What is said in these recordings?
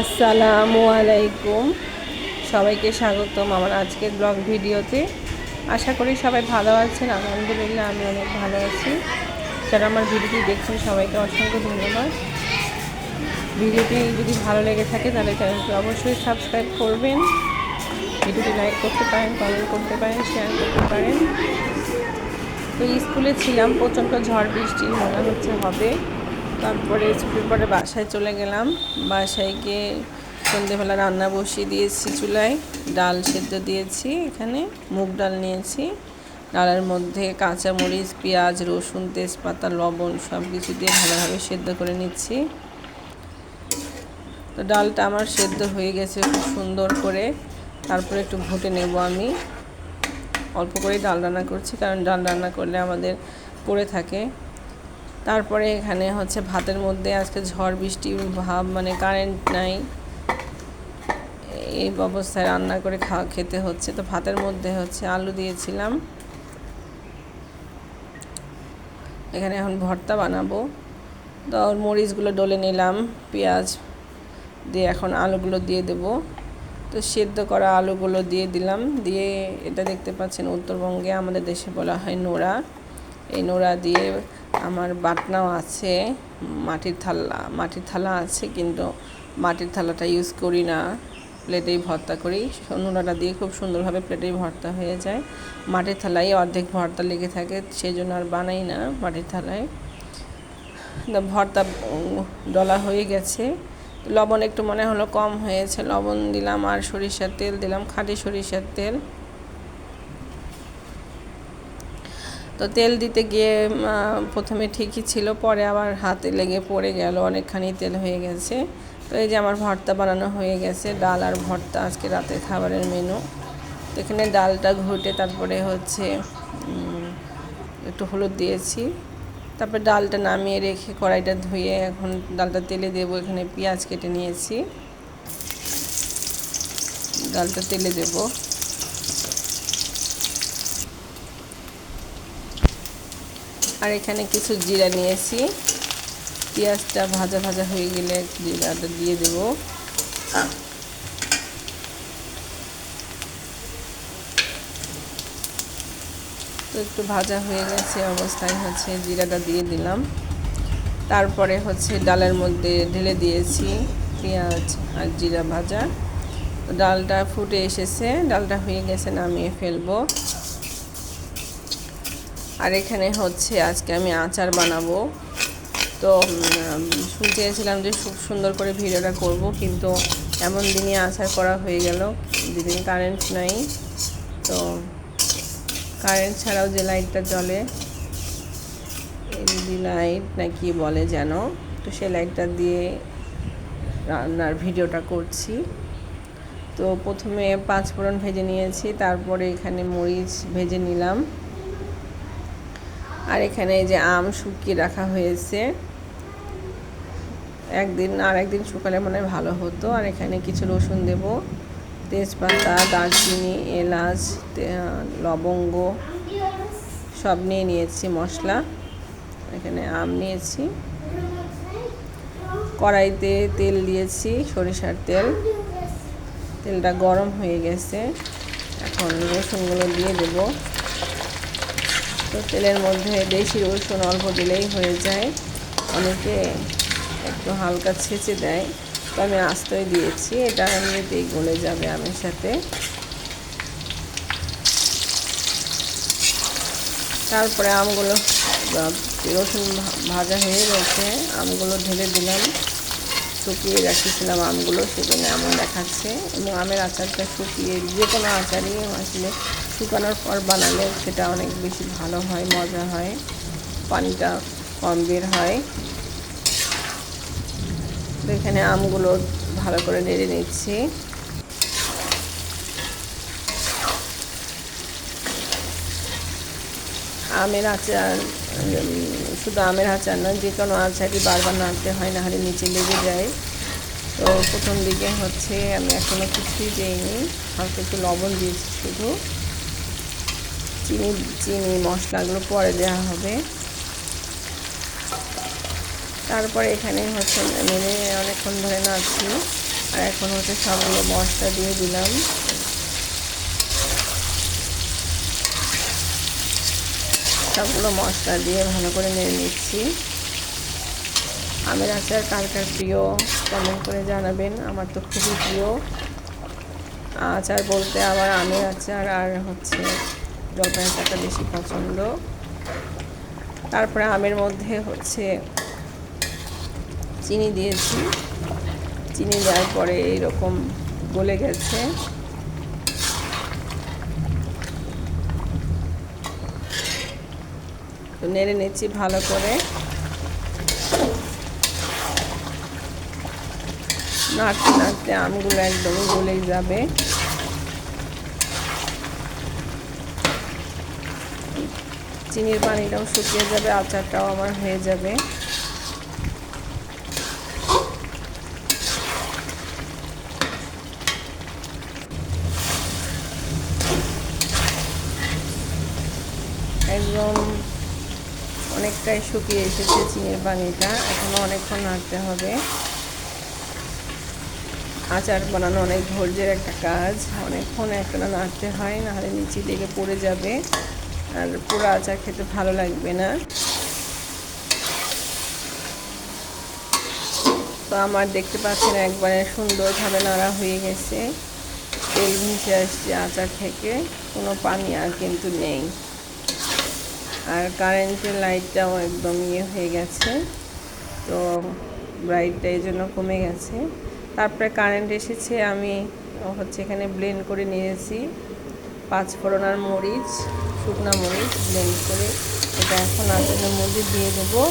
আসসালামু আলাইকুম। সবাইকে স্বাগতম আমার আজকের ব্লগ ভিডিওতে। আশা করি সবাই ভালো আছেন, আলহামদুলিল্লাহ আমি অনেক ভালো আছি। যারা আমার ভিডিওটি দেখছেন, সবাইকে অসংখ্য ধন্যবাদ। ভিডিওটি যদি ভালো লেগে থাকে, তাহলে চ্যানেলটি অবশ্যই সাবস্ক্রাইব করবেন। ভিডিওটি লাইক করতে পারেন, কমেন্ট করতে পারেন, শেয়ার করতে পারেন। তো স্কুলে ছিলাম, প্রচণ্ড ঝড় বৃষ্টি, মনে হচ্ছে হবে। তারপরে স্কুলের পরে বাসায় চলে গেলাম। বাসায় গিয়ে সন্ধেবেলা রান্না বসিয়ে দিয়েছি চুলায়। ডাল সেদ্ধ দিয়েছি এখানে, মুগ ডাল নিয়েছি। ডালের মধ্যে কাঁচামরিচ, পেঁয়াজ, রসুন, তেজপাতা, লবণ সব কিছু দিয়ে ভালোভাবে সেদ্ধ করে নিচ্ছি। তো ডালটা আমার সেদ্ধ হয়ে গেছে খুব সুন্দর করে। তারপরে একটু ঘুটে নেব আমি। অল্প করেই ডাল রান্না করছি, কারণ ডাল রান্না করলে আমাদের পড়ে থাকে। তারপরে এখানে হচ্ছে ভাতের মধ্যে আজকে ঝড়, বৃষ্টি, ভাব মানে কারেন্ট নাই। এই অবস্থায় রান্না করে খাওয়া, খেতে হচ্ছে। তো ভাতের মধ্যে হচ্ছে আলু দিয়েছিলাম। এখানে এখন ভর্তা বানাবো। তো ওর মরিচগুলো ডলে নিলাম, পেঁয়াজ দিয়ে এখন আলুগুলো দিয়ে দেব। তো সেদ্ধ করা আলুগুলো দিয়ে দিলাম। দিয়ে এটা দেখতে পাচ্ছেন, উত্তরবঙ্গে আমাদের দেশে বলা হয় নোড়া। এই নোড়া দিয়ে আমার বাটনাও আছে, মাটির থালা মাটির থালা আছে কিন্তু মাটির থালাটা ইউজ করি না। প্লেটেই ভর্তা করি। নোড়াটা দিয়ে খুব সুন্দরভাবে প্লেটেই ভর্তা হয়ে যায়। মাটির থালায় অর্ধেক ভর্তা লেগে থাকে সেই জন্য আর বানাই না মাটির থালায়। ভর্তা ডলা হয়ে গেছে। লবণ একটু মনে হলো কম হয়েছে। লবণ দিলাম আর সরিষার তেল দিলাম, খাঁটি সরিষার তেল। তো তেল দিতে গিয়ে প্রথমে ঠিকই ছিল, পরে আবার হাতে লেগে পড়ে গেল অনেকখানি তেল হয়ে গেছে। তো এই যে আমার ভর্তা বানানো হয়ে গেছে, ডাল আর ভর্তা আজকে রাতের খাবারের মেনু তো এখানে ডালটা ঘুটে তারপরে হচ্ছে একটু হলুদ দিয়েছি। তারপর ডালটা নামিয়ে রেখে কড়াইটা ধুয়ে এখন ডালটা তেলে দেবো, এখানে পেঁয়াজ কেটে নিয়েছি। ডালটা তেলে দেবো। আর এখানে কিছু জিরা নিয়েছি। পেঁয়াজটা ভাজা ভাজা হয়ে গেলে জিরাটা দিয়ে দেব। তো একটু ভাজা হয়ে গেছে অবস্থায় হচ্ছে জিরাটা দিয়ে দিলাম। তারপরে হচ্ছে ডালের মধ্যে ঢেলে দিয়েছি পেঁয়াজ আর জিরা ভাজা। ডালটা ফুটে এসেছে, ডালটা হয়ে গেছে নামিয়ে ফেলব। আর এখানে হচ্ছে আজকে আমি আচার বানাবো। তো শুনতে চেয়েছিলাম যে খুব সুন্দর করে ভিডিওটা করব, কিন্তু এমন দিনে আচার করা হয়ে গেল, যেদিন কারেন্ট নাই। তো কারেন্ট ছাড়াও যে লাইটটা জ্বলে এলইডি লাইট না কি বলে যেন, তো সেই লাইটটা দিয়ে রান্নার ভিডিওটা করছি। তো প্রথমে পাঁচ ফোড়ন ভেজে নিয়েছি, তারপরে এখানে মরিচ ভেজে নিলাম। আর এখানে এই যে আম শুকিয়ে রাখা হয়েছে। একদিন আর একদিন শুকালে মনে ভালো হতো। আর এখানে কিছু রসুন দেব, তেজপাতা, দারচিনি, এলাচ লবঙ্গ সব নিয়ে নিয়েছি মশলা। এখানে আম নিয়েছি। কড়াইতে তেল দিয়েছি, সরিষার তেল। তেলটা গরম হয়ে গেছে। এখন রসুনগুলো দিয়ে দেবো। তো তেলের মধ্যে বেশি রসুন অল্প দিলেই হয়ে যায়। অনেকে একটু হালকা ছেঁচে দেয়। তো আমি আস্তই দিয়েছি, এটা এমনিতেই গলে যাবে আমের সাথে। তারপরে আমগুলো রসুন ভাজা হয়ে গেছে। আমগুলো ঢেলে দিলাম। শুকিয়ে রাখিয়েছিলাম আমগুলো, সেজন্য এমন দেখাচ্ছে। এবং আমের আচারটা শুকিয়ে যে কোনো আচারই আসলে শুকানোর পর বানালে সেটা অনেক বেশি ভালো হয়, মজা হয়, পানিটা কম বের হয়। এখানে আমগুলো ভালো করে নেড়ে নিচ্ছি। আমের আচার শুধু আমের আচার নয়, যে কোনো আচারই বারবার নাড়তে হয় না হলে নিচে লেগে যায়। তো প্রথম দিকে হচ্ছে আমি এখনও কিছুই দিইনি, হালকা একটু লবণ দিয়েছি শুধু। চিনি চিনি মশলাগুলো পরে দেওয়া হবে। তারপরে এখানে হচ্ছে মেনে অনেকক্ষণ ধরে নাড়ছি। আর এখন হচ্ছে সবগুলো মশলা দিয়ে দিলাম। সবগুলো মশলা দিয়ে ভালো করে নেড়ে নিচ্ছি। আমের আচার কার কার প্রিয় কমেন্ট করে জানাবেন? আমার তো খুবই প্রিয়। আচার বলতে আবার আমের আচার আর হচ্ছে জলপাই আচারটা বেশি পছন্দ। তারপরে আমের মধ্যে হচ্ছে চিনি দিয়েছি। চিনি দেওয়ার পরে এইরকম গলে গেছে। তো নেড়ে নিচ্ছি ভালো করে। নাড়তে নাড়তে আমগুলো একদমই গলেই যাবে। চিনির পানিটাও শুকিয়ে যাবে, আচারটাও আমার হয়ে যাবে। একদম অনেকটাই শুকিয়ে এসেছে চিনির পানিটা এখনও অনেকক্ষণ নাড়তে হবে। আচার বানানো অনেক ধৈর্যের একটা কাজ, অনেকক্ষণ একটা নাড়তে হয়, নাহলে নিচে লেগে পড়ে যাবে। আর পুরো আচার খেতে ভালো লাগবে না। তো আমার দেখতে পাচ্ছেন একবারে সুন্দরভাবে নাড়া হয়ে গেছে। তেল ভেসে আসছে আচার থেকে, কোনো পানি আর কিন্তু নেই। আর কারেন্টের লাইটটাও একদম ইয়ে হয়ে গেছে, তো ব্রাইটটা এই জন্য কমে গেছে। তারপরে কারেন্ট এসেছে, আমি হচ্ছে এখানে ব্লেন্ড করে নিয়েছি। পাঁচ ফোড়নার মরিচ, শুকনা মরিচ ব্লেন্ড করে এটা এখন আচারের মধ্যে দিয়ে দেবো।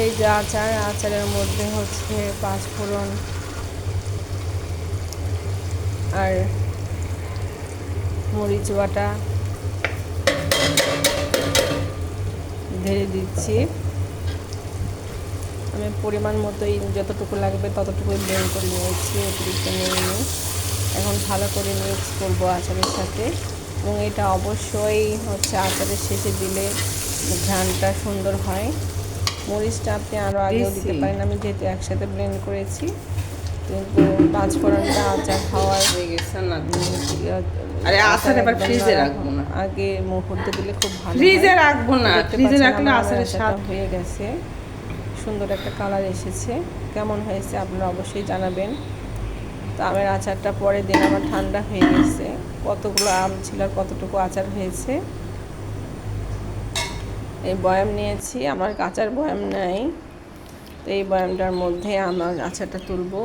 এই যে আচার, আচারের মধ্যে হচ্ছে পাঁচ ফোড়ন আর মরিচ বাটা ঢেলে দিচ্ছি। আমি পরিমাণ মতোই যতটুকু লাগবে ততটুকুই ব্লেন্ড করে নিয়েছি, অতিরিক্ত নিয়ে এখন ভালো করে মিক্স করব আচারের সাথে। এবং এটা অবশ্যই হচ্ছে আচারের শেষে দিলে ঘ্রানটা সুন্দর হয়। মরিচটা আপনি আরও আগেও দিতে পারেন। আমি যেহেতু একসাথে ব্লেন্ড করেছি কিন্তু পাঁচ ফোড়নটা আচার খাওয়ার হয়ে গেছে না। ইয়ে, আরে আচার এবার ফ্রিজে রাখব না। আগে মুহূর্তে দিলে খুব ভালো ফ্রিজে রাখব না। ফ্রিজে রাখলে আচারের স্বাদ হয়ে গেছে। সুন্দর একটা কালার এসেছে। কেমন হয়েছে আপনারা অবশ্যই জানাবেন। তো আমের আচারটা পরে দিন আমার ঠান্ডা হয়ে গেছে। কতগুলো আম ছিল আর কতটুকু আচার হয়েছে। এই বয়াম নিয়েছি, আমার কাঁচার বয়াম নাই। তো এই বয়ামটার মধ্যে আমার আচারটা তুলবো।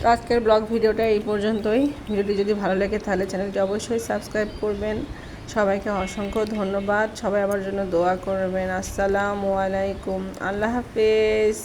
তো আজকের ব্লগ ভিডিওটা এই পর্যন্তই। ভিডিওটি যদি ভালো লাগে তাহলে চ্যানেলটি অবশ্যই সাবস্ক্রাইব করবেন। সবাইকে অসংখ্য ধন্যবাদ। সবাই আমার জন্য দোয়া করবেন। আসসালামু আলাইকুম। আল্লাহ হাফেজ।